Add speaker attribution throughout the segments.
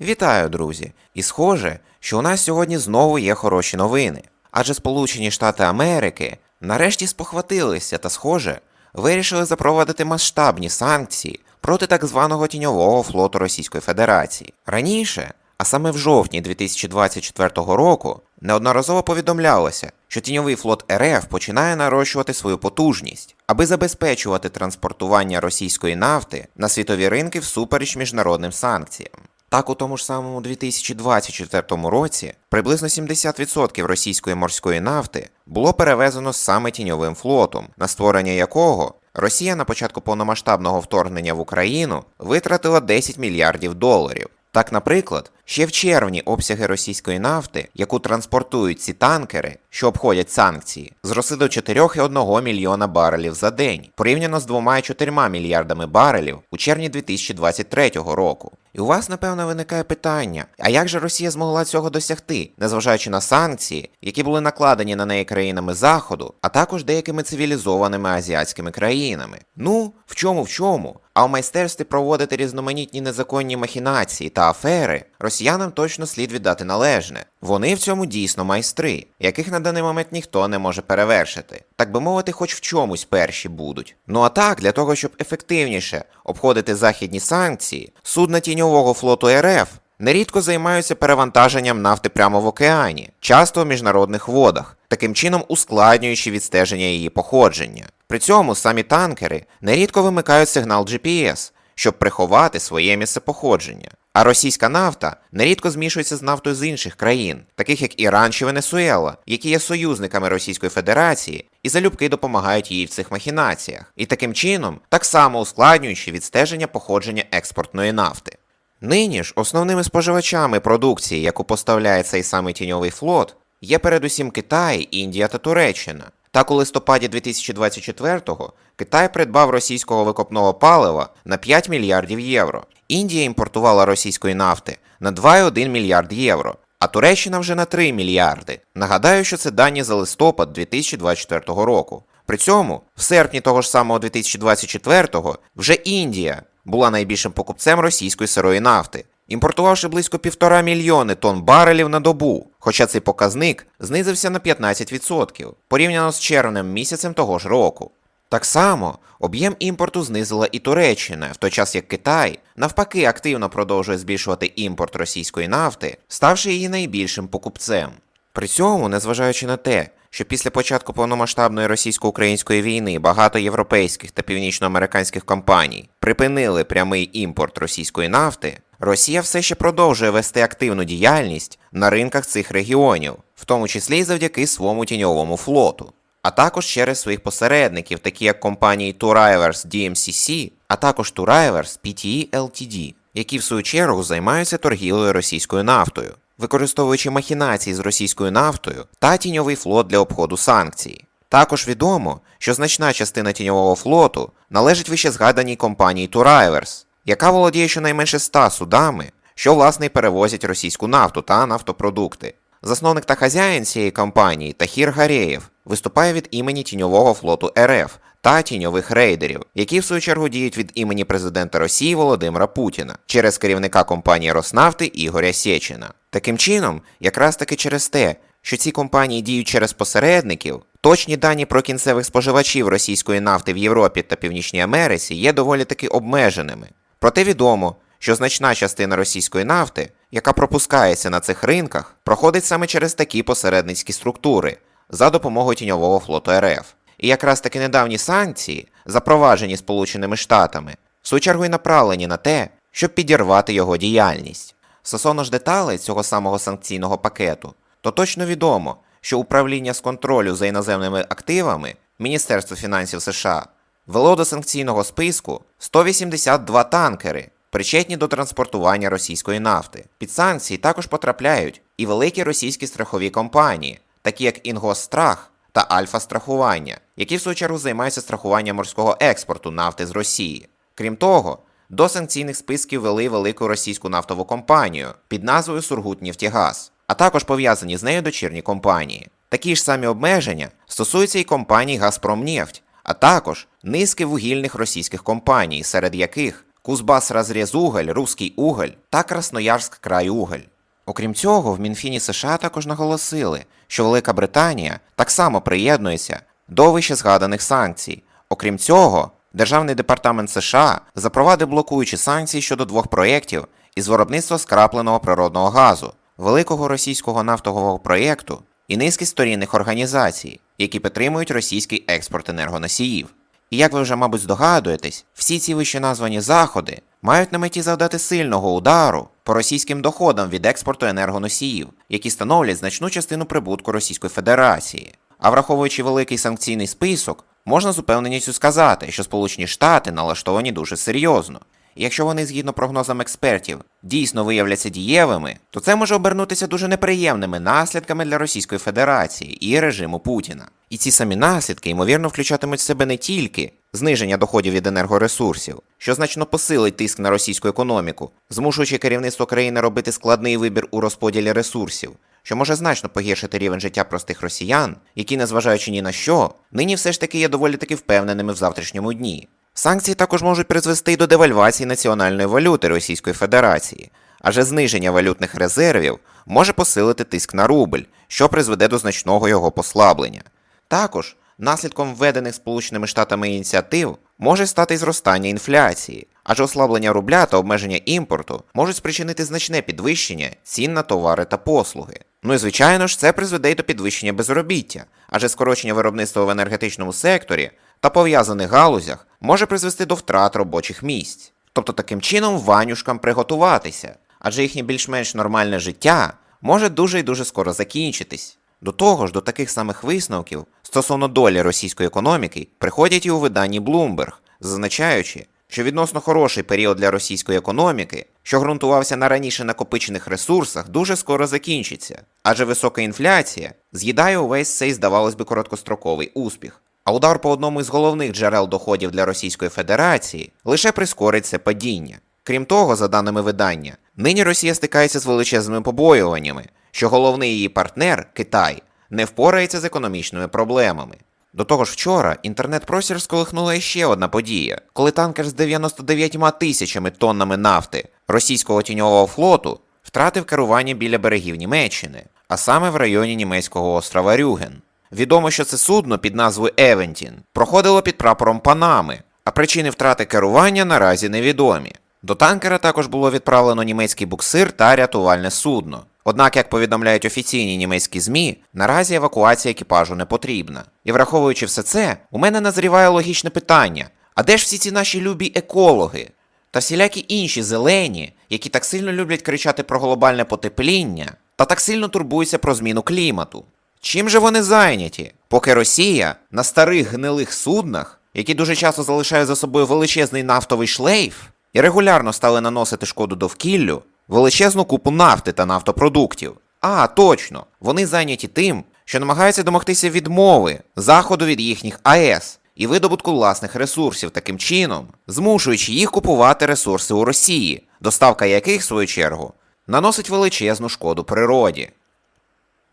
Speaker 1: Вітаю, друзі! І схоже, що у нас сьогодні знову є хороші новини. Адже Сполучені Штати Америки нарешті спохватилися та, схоже, вирішили запровадити масштабні санкції проти так званого тіньового флоту Російської Федерації. Раніше, а саме в жовтні 2024 року, неодноразово повідомлялося, що тіньовий флот РФ починає нарощувати свою потужність, аби забезпечувати транспортування російської нафти на світові ринки всупереч міжнародним санкціям. Так, у тому ж самому 2024 році приблизно 70% російської морської нафти було перевезено саме тіньовим флотом, на створення якого Росія на початку повномасштабного вторгнення в Україну витратила 10 мільярдів доларів. Так, наприклад, ще в червні обсяги російської нафти, яку транспортують ці танкери, що обходять санкції, зросли до 4,1 мільйона барелів за день, порівняно з 2,4 мільярдами барелів у червні 2023 року. І у вас, напевно, виникає питання: а як же Росія змогла цього досягти, незважаючи на санкції, які були накладені на неї країнами Заходу, а також деякими цивілізованими азіатськими країнами? Ну, в чому в чому? А в майстерстві проводити різноманітні незаконні махінації та афери росіянам точно слід віддати належне. Вони в цьому дійсно майстри, яких на даний момент ніхто не може перевершити. Так би мовити, хоч в чомусь перші будуть. Ну а так, для того, щоб ефективніше обходити західні санкції, судна тіньового флоту РФ нерідко займаються перевантаженням нафти прямо в океані, часто в міжнародних водах, таким чином ускладнюючи відстеження її походження. При цьому самі танкери нерідко вимикають сигнал GPS, щоб приховати своє місце походження. А російська нафта нерідко змішується з нафтою з інших країн, таких як Іран чи Венесуела, які є союзниками Російської Федерації і залюбки допомагають їй в цих махінаціях, і таким чином так само ускладнюючи відстеження походження експортної нафти. Нині ж основними споживачами продукції, яку поставляє цей самий тіньовий флот, є передусім Китай, Індія та Туреччина. Так у листопаді 2024-го Китай придбав російського викопного палива на 5 мільярдів євро. Індія імпортувала російської нафти на 2,1 мільярд євро, а Туреччина вже на 3 мільярди. Нагадаю, що це дані за листопад 2024 року. При цьому, в серпні того ж самого 2024-го, вже Індія була найбільшим покупцем російської сирої нафти, імпортувавши близько півтора мільйони тонн барелів на добу, хоча цей показник знизився на 15% порівняно з червнем місяцем того ж року. Так само об'єм імпорту знизила і Туреччина, в той час як Китай навпаки активно продовжує збільшувати імпорт російської нафти, ставши її найбільшим покупцем. При цьому, незважаючи на те, що після початку повномасштабної російсько-української війни багато європейських та північноамериканських компаній припинили прямий імпорт російської нафти, Росія все ще продовжує вести активну діяльність на ринках цих регіонів, в тому числі й завдяки своєму тіньовому флоту, а також через своїх посередників, такі як компанії Turivers DMCC, а також Turivers PTE Ltd, які в свою чергу займаються торгівлею російською нафтою, використовуючи махінації з російською нафтою та тіньовий флот для обходу санкцій. Також відомо, що значна частина тіньового флоту належить вище згаданій компанії Turivers, яка володіє щонайменше 100 судами, що власне й перевозять російську нафту та нафтопродукти. Засновник та хазяїн цієї компанії Тахір Гарєєв виступає від імені тіньового флоту РФ та тіньових рейдерів, які в свою чергу діють від імені президента Росії Володимира Путіна через керівника компанії Роснафти Ігоря Сєчина. Таким чином, якраз таки через те, що ці компанії діють через посередників, точні дані про кінцевих споживачів російської нафти в Європі та Північній Америці є доволі таки обмеженими. Проте відомо, що значна частина російської нафти, яка пропускається на цих ринках, проходить саме через такі посередницькі структури за допомогою тіньового флоту РФ. І якраз таки недавні санкції, запроваджені Сполученими Штатами, в свою чергу й направлені на те, щоб підірвати його діяльність. Стосовно ж деталей цього самого санкційного пакету, то точно відомо, що управління з контролю за іноземними активами Міністерство фінансів США вело до санкційного списку 182 танкери, причетні до транспортування російської нафти. Під санкції також потрапляють і великі російські страхові компанії, такі як Інгосстрах та Альфа Страхування, які в свою чергу займаються страхуванням морського експорту нафти з Росії. Крім того, до санкційних списків вели велику російську нафтову компанію під назвою Сургутнефтегаз, а також пов'язані з нею дочірні компанії. Такі ж самі обмеження стосуються і компаній Газпромнефть, а також низки вугільних російських компаній, серед яких Кузбас Разрєзуголь, Руський Уголь та Красноярськ Крайуголь. Окрім цього, в Мінфіні США також наголосили, що Велика Британія так само приєднується до вище згаданих санкцій. Окрім цього, Державний департамент США запровадив блокуючі санкції щодо двох проєктів із виробництва скрапленого природного газу, великого російського нафтового проєкту і низки сторінних організацій, які підтримують російський експорт енергоносіїв. І як ви вже, мабуть, здогадуєтесь, всі ці вищеназвані заходи мають на меті завдати сильного удару по російським доходам від експорту енергоносіїв, які становлять значну частину прибутку Російської Федерації. А враховуючи великий санкційний список, можна з упевненістю сказати, що Сполучені Штати налаштовані дуже серйозно. Якщо вони, згідно прогнозам експертів, дійсно виявляться дієвими, то це може обернутися дуже неприємними наслідками для Російської Федерації і режиму Путіна. І ці самі наслідки, ймовірно, включатимуть в себе не тільки зниження доходів від енергоресурсів, що значно посилить тиск на російську економіку, змушуючи керівництво країни робити складний вибір у розподілі ресурсів, що може значно погіршити рівень життя простих росіян, які, незважаючи ні на що, нині все ж таки є доволі таки впевненими в завтрашньому дні. Санкції також можуть призвести до девальвації національної валюти Російської Федерації, адже зниження валютних резервів може посилити тиск на рубль, що призведе до значного його послаблення. Також наслідком введених Сполученими Штатами ініціатив може стати зростання інфляції, адже ослаблення рубля та обмеження імпорту можуть спричинити значне підвищення цін на товари та послуги. Ну і звичайно ж, це призведе й до підвищення безробіття, адже скорочення виробництва в енергетичному секторі та пов'язаних галузях може призвести до втрат робочих місць. Тобто таким чином ванюшкам приготуватися, адже їхнє більш-менш нормальне життя може дуже і дуже скоро закінчитись. До того ж, до таких самих висновків стосовно долі російської економіки приходять і у виданні Bloomberg, зазначаючи, що відносно хороший період для російської економіки, що ґрунтувався на раніше накопичених ресурсах, дуже скоро закінчиться, адже висока інфляція з'їдає увесь цей, здавалось би, короткостроковий успіх. А удар по одному із головних джерел доходів для Російської Федерації лише прискорить це падіння. Крім того, за даними видання, нині Росія стикається з величезними побоюваннями, що головний її партнер Китай не впорається з економічними проблемами. До того ж, вчора інтернет-простір сколихнула ще одна подія, коли танкер з 99 тисячами тоннами нафти російського тіньового флоту втратив керування біля берегів Німеччини, а саме в районі німецького острова Рюген. Відомо, що це судно під назвою Евентін проходило під прапором Панами, а причини втрати керування наразі невідомі. До танкера також було відправлено німецький буксир та рятувальне судно. Однак, як повідомляють офіційні німецькі ЗМІ, наразі евакуація екіпажу не потрібна. І враховуючи все це, у мене назріває логічне питання: а де ж всі ці наші любі екологи? Та всілякі інші зелені, які так сильно люблять кричати про глобальне потепління, та так сильно турбуються про зміну клімату. Чим же вони зайняті, поки Росія на старих гнилих суднах, які дуже часто залишають за собою величезний нафтовий шлейф, і регулярно стали наносити шкоду довкіллю, величезну купу нафти та нафтопродуктів. А, точно, вони зайняті тим, що намагаються домогтися відмови заходу від їхніх АЕС і видобутку власних ресурсів таким чином, змушуючи їх купувати ресурси у Росії, доставка яких, в свою чергу, наносить величезну шкоду природі.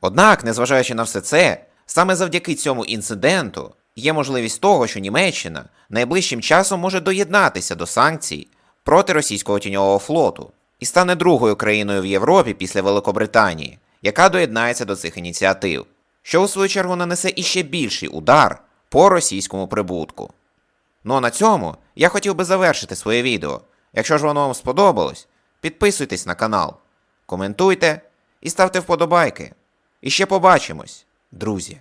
Speaker 1: Однак, незважаючи на все це, саме завдяки цьому інциденту є можливість того, що Німеччина найближчим часом може доєднатися до санкцій проти російського тіньового флоту і стане другою країною в Європі після Великобританії, яка доєднається до цих ініціатив, що у свою чергу нанесе іще більший удар по російському прибутку. Ну а на цьому я хотів би завершити своє відео. Якщо ж воно вам сподобалось, підписуйтесь на канал, коментуйте і ставте вподобайки. І ще побачимось, друзі.